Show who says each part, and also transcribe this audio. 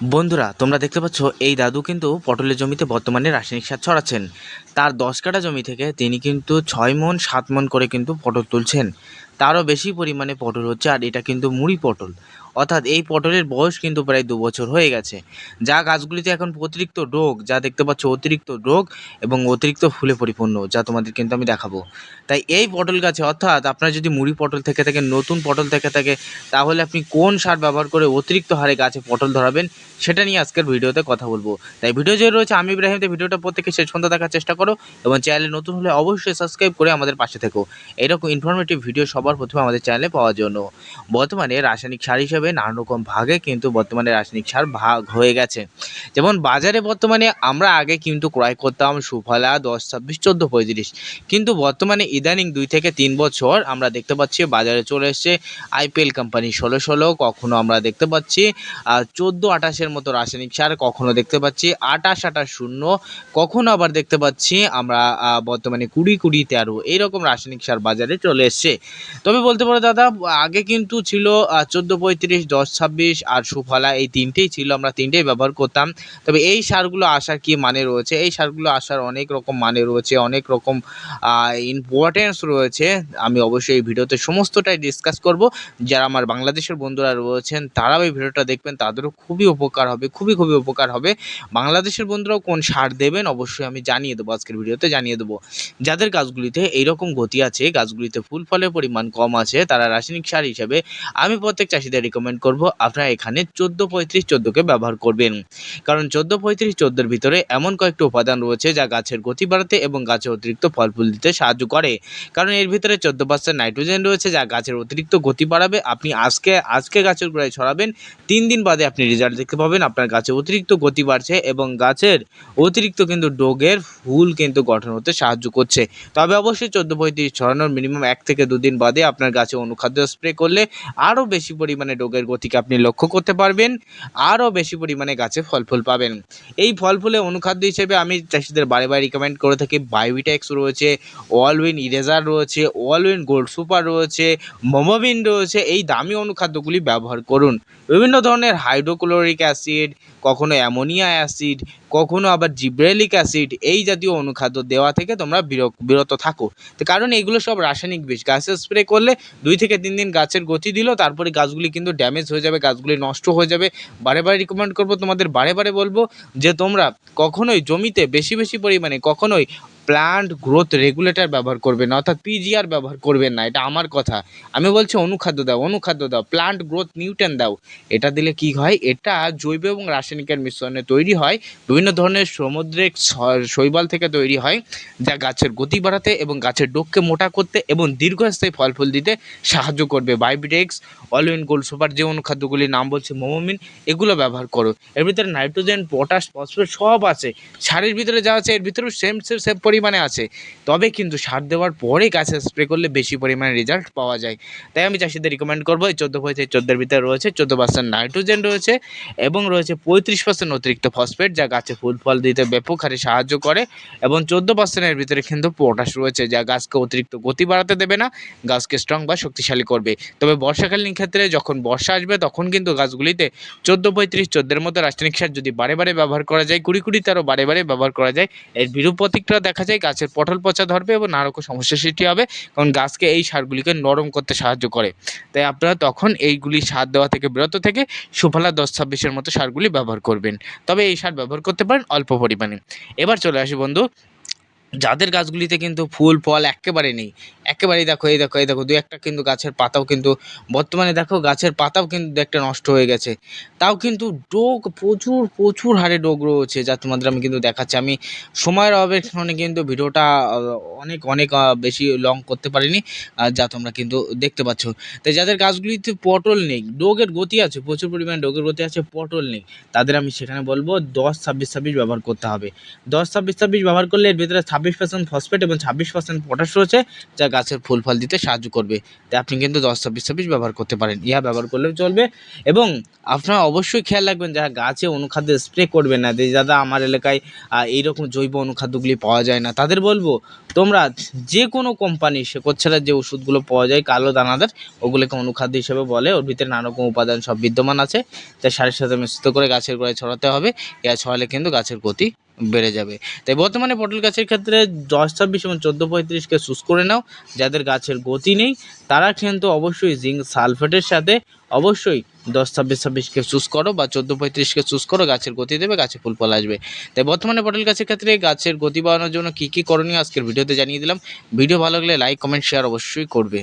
Speaker 1: বন্ধুরা, তোমরা দেখতে পাচ্ছ, এই দাদু কিন্তু পটলের জমিতে বর্তমানে রাসায়নিক সার ছড়াচ্ছেন। তার দশ কাটা জমি থেকে তিনি কিন্তু ছয় মন, সাত মন করে কিন্তু পটল তুলছেন। তারও বেশি পরিমাণে পটল হচ্ছে, আর এটা কিন্তু মুড়ি পটল। অর্থাৎ এই পটলের বয়স কিন্তু প্রায় দু বছর হয়ে গেছে। যা গাছগুলিতে এখন অতিরিক্ত রোগ, যা দেখতে পাচ্ছ অতিরিক্ত রোগ এবং অতিরিক্ত ফুলে পরিপূর্ণ, যা তোমাদের কিন্তু আমি দেখাবো। তাই এই পটল গাছে, অর্থাৎ আপনার যদি মুড়ি পটল থেকে থাকে, নতুন পটল থেকে থাকে, তাহলে আপনি কোন সার ব্যবহার করে অতিরিক্ত হারে গাছে পটল ধরাবেন, সেটা নিয়ে আজকের ভিডিওতে কথা বলব। তাই ভিডিও যে রয়েছে আমি ইব্রাহিমতে ভিডিওটা প্রত্যেকে শেষ পর্যন্ত দেখার চেষ্টা করো এবং চ্যানেলে নতুন হলে অবশ্যই সাবস্ক্রাইব করে আমাদের পাশে থেকো। এরকম ইনফরমেটিভ ভিডিও সবার প্রথমে আমাদের চ্যানেলে পাওয়ার জন্য। বর্তমানে রাসায়নিক সার হিসেবে নানান রকম ভাগে কিন্তু বর্তমানে রাসায়নিক সার ভাগ হয়ে গেছে। যেমন বাজারে বর্তমানে আমরা আগে কিন্তু ক্রয় করতাম সুফলা, দশ, ছাব্বিশ, চোদ্দ, পঁয়ত্রিশ। কিন্তু বর্তমানে ইদানিং দুই থেকে তিন বছর আমরা দেখতে পাচ্ছি বাজারে চলে এসছে আইপিএল কোম্পানি ষোলো ষোলো, কখনো আমরা দেখতে পাচ্ছি চোদ্দ, আঠাশের মতো রাসায়নিক সার কখনো দেখতে পাচ্ছি আটাশ আটাশ শূন্য, কখনো আবার দেখতে পাচ্ছি আমরা বর্তমানে কুড়ি কুড়ি, তেরো এইরকম রাসায়নিক সার বাজারে চলে এসছে। তবে বলতে পারো দাদা, আগে কিন্তু ছিল চোদ্দ, পঁয়ত্রিশ, দশ, ছাব্বিশ আর সুফলা এই তিনটেই ছিল, আমরা তিনটেই ব্যবহার করতাম। তবে এই সারগুলো আসার কি মানে রয়েছে? এই সারগুলো আসার অনেক রকম মানে রয়েছে, অনেক রকম ইম্পর্টেন্স রয়েছে। আমি অবশ্যই এই ভিডিওতে সমস্তটাই ডিসকাস করব। যারা আমার বাংলাদেশের বন্ধুরা রয়েছেন, তারাও এই ভিডিওটা দেখবেন, তাদেরও খুবই উপকার হবে, খুবই খুবই উপকার হবে। বাংলাদেশের বন্ধুরাও কোন সার দেবেন, অবশ্যই আমি জানিয়ে দেবো, আজকের ভিডিওতে জানিয়ে দেবো। যাদের গাছগুলিতে এইরকম গতি আছে, গাছগুলিতে ফুল ফলের পরিমাণ কম আছে, তারা রাসায়নিক সার হিসাবে আমি প্রত্যেক চাষিদের রিকমেন্ড করব, আপনারা এখানে চোদ্দ পঁয়ত্রিশ চোদ্দোকে ব্যবহার করবেন। কারণ চোদ্দ পঁয়ত্রিশ চোদ্দোর ভিতরে এমন কয়েকটি উপাদান রয়েছে যা গাছের গতি বাড়াতে এবং গাছে অতিরিক্ত ফল ফুল দিতে সাহায্য করে। কারণ এর ভিতরে চোদ্দ পার্সেন্ট নাইট্রোজেন রয়েছে যা গাছের অতিরিক্ত গতি বাড়াবে। আপনি আজকে আজকে গাছের গোড়ায় ছড়াবেন, তিন দিন বাদে আপনি রেজাল্ট দেখতে পাবেন আপনার গাছে অতিরিক্ত গতি বাড়ছে এবং গাছের অতিরিক্ত কিন্তু ডোগের ফুল কিন্তু গঠন হতে সাহায্য করছে। তবে অবশ্যই চোদ্দ পঁয়ত্রিশ ছড়ানোর মিনিমাম এক থেকে দুদিন বাদে আপনার গাছে অনুখাদ্য স্প্রে করলে আরও বেশি পরিমাণে রোগের গতিকে আপনি লক্ষ্য করতে পারবেন আরও বেশি পরিমাণে গাছে ফল ফুল পাবেন। এই ফল ফুলে অনুখাদ্য হিসেবে আমি চাষিদের বারে বারে রিকমেন্ড করে থাকি বায়োভিটেক্স রয়েছে অলউইন ইরেজার রয়েছে অলউইন গোল্ড সুপার রয়েছে মোমোবিন রয়েছে, এই দামি অনুখাদ্যগুলি ব্যবহার করুন। বিভিন্ন ধরনের হাইড্রোক্লোরিক অ্যাসিড কখনো অ্যামোনিয়া অ্যাসিড, কখনো আবার জিব্রেলিক অ্যাসিড, এই জাতীয় অনুখাদ্য দেওয়া থেকে তোমরা বিরত থাকো। তো কারণ এগুলো সব রাসায়নিক বিষ গাছে স্প্রে করলে দুই থেকে তিন দিন গাছের গতি দিল, তারপরে গাছগুলি কিন্তু ড্যামেজ হয়ে যাবে, গাছগুলি নষ্ট হয়ে যাবে। বারে বারে রিকমেন্ড করব তোমাদের, বারে বারে বলব যে তোমরা কখনোই জমিতে বেশি বেশি পরিমাণে, কখনোই প্লান্ট গ্রোথ রেগুলেটর ব্যবহার করবেন না, অর্থাৎ পিজিআর ব্যবহার করবেন না, এটা আমার কথা। আমি বলছি অনুখাদ্য দাও অনুখাদ্য দাও প্লান্ট গ্রোথ নিউট্রেন দাও। এটা দিলে কি হয়? এটা জৈব এবং রাসায়নিকের মিশ্রণে তৈরি হয়, বিভিন্ন ধরনের সমুদ্রিক শ- শৈবাল থেকে তৈরি হয়, যা গাছের গতি বাড়াতে এবং গাছের ডোককে মোটা করতে এবং দীর্ঘস্থায়ী ফল ফুল দিতে সাহায্য করবে। বায়োবিটেক্স অলউইন গোল্ড সুপার যে অনুখাদ্যগুলির নাম বলছে মোমোমিন এগুলো ব্যবহার করো। এর ভিতরে নাইট্রোজেন পটাশ ফসফেট সব আছে। সারের ভিতরে যা আছে, এর ভিতরেও সেম সেম সেম পরিমাণে আছে। তবে কিন্তু সার দেওয়ার পরে গাছে স্প্রে করলে বেশি পরিমাণে রেজাল্ট পাওয়া যায়। তাই আমি চাষিদের রিকমেন্ড করব, এই চোদ্দ পঁয়ত্রিশ, চোদ্দোর ভিতরে রয়েছে, চোদ্দ পার্সেন্ট নাইট্রোজেন রয়েছে এবং রয়েছে পঁয়ত্রিশ পার্সেন্ট অতিরিক্ত ফসফেট যা গাছে ফুল ফল দিতে ব্যাপক হারে সাহায্য করে এবং চোদ্দ পার্সেন্টের ভিতরে কিন্তু পটাশ রয়েছে যা গাছকে অতিরিক্ত গতি বাড়াতে দেবে না, গাছকে স্ট্রং বা শক্তিশালী করবে। তবে বর্ষাকালীন ক্ষেত্রে যখন বর্ষা আসবে তখন কিন্তু গাছগুলিতে চোদ্দ পঁয়ত্রিশ, চোদ্দের মতো রাসায়নিক সার যদি বারে বারে ব্যবহার করা যায়, কুড়ি কুড়ি তারও বারে বারে ব্যবহার করা যায়, এর বিরূপ প্রতিক্রিয়া দেখা যায় গাছের পটল পচা ধরবে এবং নানা রকম সমস্যার সৃষ্টি হবে, কারণ গাছকে এই সারগুলিকে নরম করতে সাহায্য করে। তাই আপনারা তখন এইগুলি সার দেওয়া থেকে বিরত থেকে সুফলা দশ ছাব্বিশের মতো সারগুলি ব্যবহার করবেন। তবে এই সার ব্যবহার করতে পারেন অল্প পরিমাণে। এবার চলে আসি বন্ধু যাদের গাছগুলিতে কিন্তু ফুল, ফল একেবারে নেই। একেবারেই দেখো, এই দেখো এই দেখো, দু একটা কিন্তু গাছের পাতাও কিন্তু বর্তমানে দেখো গাছের পাতাও কিন্তু একটা নষ্ট হয়ে গেছে। তাও কিন্তু ডোগ, প্রচুর প্রচুর হারে ডোগ রয়েছে, যা তোমাদের আমি কিন্তু দেখাচ্ছি। আমি সময়ের অভাবের কারণে কিন্তু ভিডিওটা অনেক অনেক বেশি লং করতে পারিনি যা তোমরা কিন্তু দেখতে পাচ্ছ। তাই যাদের গাছগুলিতে পটল নেই, ডোগের গতি আছে, প্রচুর পরিমাণে ডোগের গতি আছে, পটল নেই, তাদের আমি সেখানে বলব দশ, ছাব্বিশ ছাব্বিশ ব্যবহার করতে হবে। দশ, ছাব্বিশ ছাব্বিশ ব্যবহার করলে এর ভিতরে ছাব্বিশ পার্সেন্ট ফসফেট এবং ছাব্বিশ পার্সেন্ট পটাশ রয়েছে, যা গাছের ফুল ফল দিতে সাহায্য করবে। তাই আপনি কিন্তু দশ ছাব্বিশ ছাব্বিশ ব্যবহার করতে পারেন। ইহা ব্যবহার করলেও চলবে। এবং আপনারা অবশ্যই খেয়াল রাখবেন, যারা গাছে অনুখাদ্য স্প্রে করবেন না, যে দাদা আমার এলাকায় এইরকম জৈব অনুখাদ্যগুলি পাওয়া যায় না, তাদের বলব, তোমরা যে কোনো কোম্পানি সে ছাড়া যে ওষুধগুলো পাওয়া যায়, কালো দানাদার, ওগুলোকে অনুখাদ্য হিসেবে বলে, ওর ভিতরে নানা রকম উপাদান সব বিদ্যমান আছে, যা সারের সাথে মিশ্রিত করে গাছের গোড়ায় ছড়াতে হবে। ইয়া ছড়ালে কিন্তু গাছের গতি বেড়ে যাবে। তাই বর্তমানে পটল গাছের ক্ষেত্রে দশ, ছাব্বিশ এবং চোদ্দ, পঁয়ত্রিশকে চুজ করে নাও। যাদের গাছের গতি নেই, তারা কিন্তু অবশ্যই জিঙ্ক সালফেটের সাথে অবশ্যই দশ, ছাব্বিশ, ছাব্বিশকে চুজ করো বা চোদ্দ, পঁয়ত্রিশকে চুজ করো, গাছের গতি দেবে, গাছে ফুল ফল আসবে। তাই বর্তমানে পটল গাছের ক্ষেত্রে গাছের গতি বাড়ানোর জন্য কী কী করণীয় আজকের ভিডিওতে জানিয়ে দিলাম। ভিডিও ভালো লাগলে লাইক, কমেন্ট শেয়ার অবশ্যই করবে।